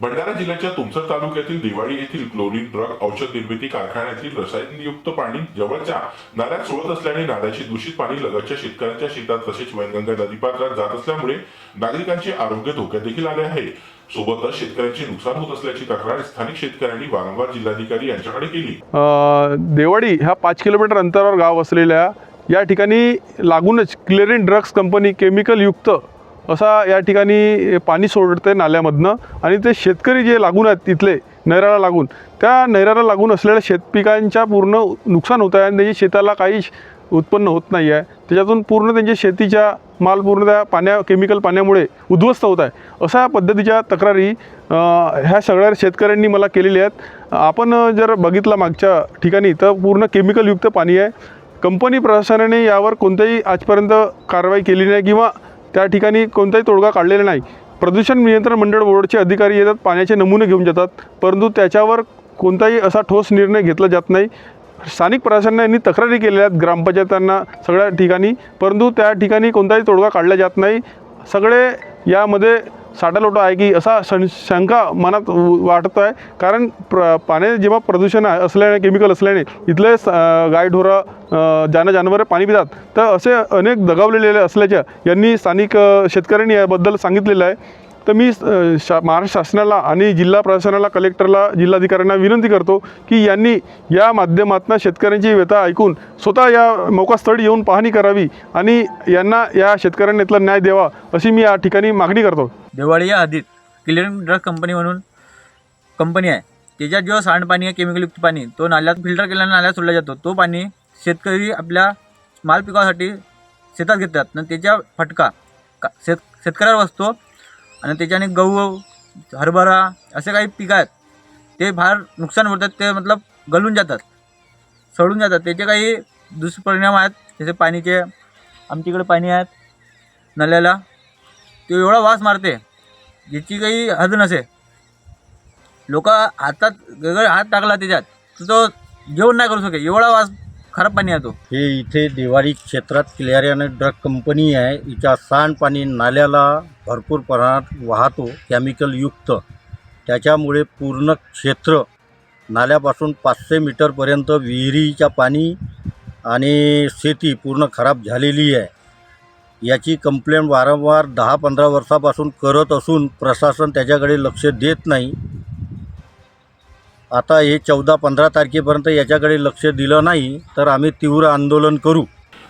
भंडारा जिल्ह्याच्या तुमसर तालुक्यातील दिवाळी येथील क्लोरीन ड्रग औषध निर्मिती कारखान्यातील रसायनयुक्त पाणी जवळच्या नाल्यात सोडत असल्याने नाल्याची दूषित पाणी लगतच्या शेतकऱ्यांच्या शेतात तसेच वैनगंगा नदीपात्रात जात असल्यामुळे नागरिकांचे आरोग्य धोक्यात देखील आले आहे. सोबतच शेतकऱ्यांचे नुकसान होत असल्याची तक्रार स्थानिक शेतकऱ्यांनी वारंवार जिल्हाधिकारी यांच्याकडे केली. देवाडी ह्या पाच किलोमीटर अंतरावर गाव असलेल्या या ठिकाणी लागूनच क्लिअरिन ड्रग्स कंपनी केमिकलयुक्त असा या ठिकाणी पाणी सोडते नाल्यामधनं. आणि ते शेतकरी जे लागून आहेत तिथले नैराला लागून त्या नैराला लागून असलेल्या शेतपिकांच्या पूर्ण नुकसान होत आहे आणि त्यांच्या शेताला काही उत्पन्न होत नाही आहे. त्याच्यातून पूर्ण त्यांच्या शेतीच्या माल पूर्ण त्या पाण्या केमिकल पाण्यामुळे उद्ध्वस्त होत आहे. अशा पद्धतीच्या तक्रारी ह्या सगळ्या शेतकऱ्यांनी मला केलेल्या आहेत. आपण जर बघितला मागच्या ठिकाणी तर पूर्ण केमिकलयुक्त पाणी आहे. कंपनी प्रशासनाने यावर कोणत्याही आजपर्यंत कारवाई केली नाही किंवा त्या ठिकाणी कोणताही तोडगा काढलेला नाही. प्रदूषण नियंत्रण मंडळ बोर्डचे अधिकारी येतात पाण्याचे नमुने घेऊन जातात परंतु त्याच्यावर कोणताही असा ठोस निर्णय घेतला जात नाही. स्थानिक प्रशासनाने तक्रारी केलेल्या आहेत ग्रामपंचायतांना सगळ्या ठिकाणी परंतु त्या ठिकाणी कोणताही तोडगा काढला जात नाही. सगळे यामध्ये साठालोटा आहे की असा शं शंका मनात वाटत आहे कारण प्र पाण्यात जेव्हा प्रदूषण आहे असल्याने केमिकल असल्याने इथले स- अं, गायढोरं अं, पाणी पितात. तर असे अनेक दगावलेले असल्याच्या यांनी स्थानिक शेतकऱ्यांनी याबद्दल सांगितलेलं आहे. तर मी शा महाराष्ट्र शासनाला आणि जिल्हा प्रशासनाला कलेक्टरला जिल्हाधिकाऱ्यांना विनंती करतो की यांनी या माध्यमातून शेतकऱ्यांची व्यथा ऐकून स्वतः या मोकास्थळी येऊन पाहणी करावी आणि यांना या शेतकऱ्यांना इथला न्याय द्यावा अशी मी या ठिकाणी मागणी करतो. दिवाळी या हद्दीत क्लिअरिंग ड्रग कंपनी म्हणून कंपनी आहे. त्याच्यात जो सांडपाणी आहे केमिकलयुक्त पाणी तो नाल्यात फिल्टर केल्याने नाल्यात सोडला जातो. तो पाणी शेतकरी आपल्या माल पिकासाठी शेतात घेतात. आणि त्याच्या फटका का शेत शेतकऱ्यावर बसतो आणि त्याच्याने गहू हरभरा असे काही पिकं आहेत ते फार नुकसान होतात ते मतलब गलून जातात सडून जातात. त्याचे काही दुष्परिणाम आहेत जसे पाणीचे आमच्याकडे पाणी आहेत नल्याला. ते एवढा वास मारते ज्याची काही हद नसे. लोक हातात गगळ हात टाकला त्याच्यात तर तो जेवण नाही करू शके एवढा वास खराब पाणी येतो हे इथे दिवाळी क्षेत्रात क्लिअरियन ड्रग कंपनी आहे. हिच्या सांडपाणी नाल्याला भरपूर प्रमाणात वाहतो केमिकलयुक्त त्याच्यामुळे पूर्ण क्षेत्र नाल्यापासून पाचशे मीटरपर्यंत विहिरीच्या पाणी आणि शेती पूर्ण खराब झालेली आहे. याची कंप्लेंट वारंवार दहा पंधरा वर्षापासून करत असून प्रशासन त्याच्याकडे लक्ष देत नाही. आता हे चौदा पंधरा तारखेपर्यंत याच्याकडे लक्ष दिलं नाही तर आम्ही तीव्र आंदोलन करू.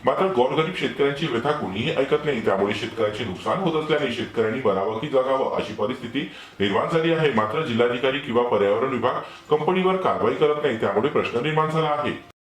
मात्र गोरगरीब शेतकऱ्यांची व्यथा कुणीही ऐकत नाही त्यामुळे शेतकऱ्यांचे नुकसान होत असल्याने शेतकऱ्यांनी बनावं की जगावं अशी परिस्थिती निर्माण झाली आहे. मात्र जिल्हाधिकारी किंवा पर्यावरण विभाग कंपनीवर कारवाई करत नाही त्यामुळे प्रश्न निर्माण झाला आहे.